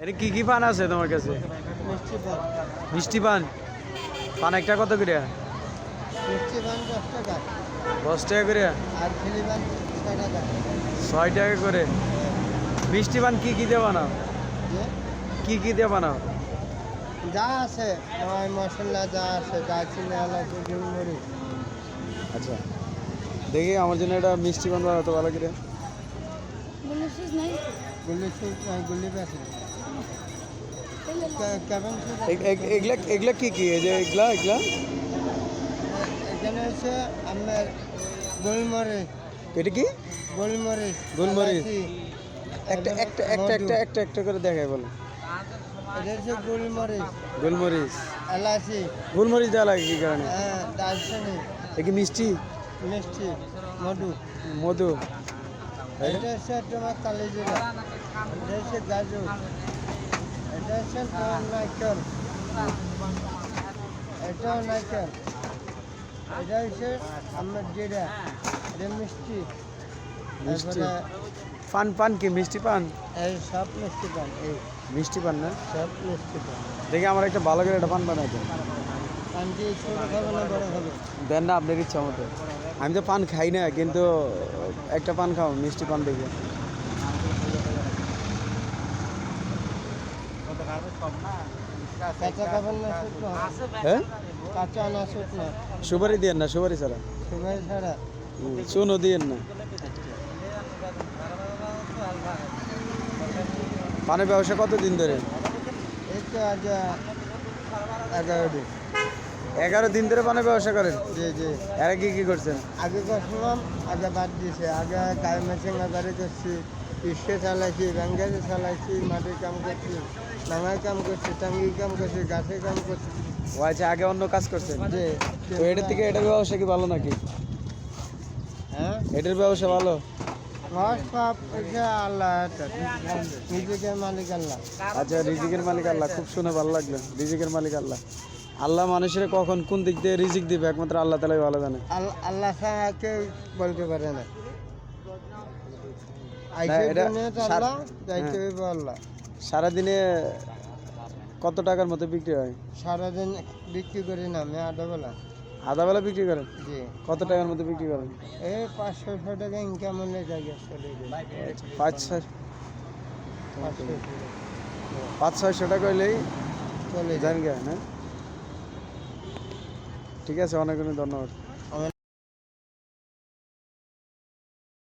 এটা কি কি পান আছে তোমার কাছে? মিষ্টি পান। পান? একটা কত করে? দশ টাকা। করে? ছয় টাকা করে। মিষ্টি পান কি কি দিয়ে বানাও? যে? কি কি দিয়ে বানাও? যা আছে মশলা যা আছে দারচিনি এলাচ গুলমরিচ আচ্ছা। দেখি আমার জন্য এটা মিষ্টি পান বানাতো ভালো করে। এগুলা এগুলা কি কি? এই যে এগুলা এগুলা? এখানে হচ্ছে আপনার গোলমরিচ এটা কি? গোলমরিচ গোলমরিচ। একটা একটা একটা একটা একটা একটা করে দেখাই বলো। এটা হচ্ছে গোলমরিচ গোলমরিচ। এলাচি। গোলমরিচ দেওয়া লাগে কি কারণে? হ্যাঁ দারচিনি। এ কি মিষ্টি? মিষ্টি। মধু। মধু। এটা হচ্ছে তোমার কালিজিরা। এটা হচ্ছে গাজর এটা হচ্ছে তোমার নারকেল। এটাও নারকেল। এটা হচ্ছে আমার জিরা। এটা মিষ্টি। মিষ্টি? পান পান কি? মিষ্টি পান? এই সব মিষ্টি পান এই। মিষ্টি পান না? সব মিষ্টি পান। দেখি আমার একটা ভালো করে একটা পান বানাই দেন। পান দিয়ে ছোটো খাবে না বড় খাবে দেন না আপনার ইচ্ছা মতো। আমি তো পান খাই না, কিন্তু একটা পান খাও, মিষ্টি পান দেখে। হ্যাঁ? সুপারি দিয়েন না, সুপারি ছাড়া। চুনও দিয়েন না। পানের ব্যবসা কত দিন ধরে এগারো দিন। এগারো দিন ধরে পানের ব্যবসা করেন? জি জি। এরা কি কি করছেন? আগে করছিলাম আগে বাদ দিয়েছে। আগে গায়ে মেশিন গাড়ি করছি ইস্কে চালাইছি ব্যাঙ্গারি চালাইছি মাটির কাম করছি নাঙাই কাম করছি টাঙ্গি কাম করছি গাছের কাম করছি। ও আচ্ছা আগে অন্য কাজ করছেন? যে তো এটার থেকে এটার ব্যবসা কি ভালো নাকি? হ্যাঁ? এটার ব্যবসা ভালো? আচ্ছা রিজিকের মালিক আল্লাহ খুব শুনে ভালো লাগল। রিজিকের মালিক আল্লাহ। আল্লাহ মানুষের কখন কোন দিক দিয়ে রিজিক দিবে একমাত্র আল্লাহ তালাই ভালো জানে। আল্লাহ ছাড়া কেউ বলতে পারে না। হ্যাঁ। সারাদিনে কত টাকার মতো বিক্রি হয়? সারাদিন বিক্রি করি না আমি আডাবেলা আধা বেলা বিক্রি করেন? জি। কত টাকার মতো বিক্রি করেন? এই পাঁচশো ছশো টাকা ইনকাম হলে জায়গা পাঁচ ছয় পাঁচ ছয়শো টাকা হইলেই চলে গে হ্যাঁ ঠিক আছে অনেক অনেক ধন্যবাদ।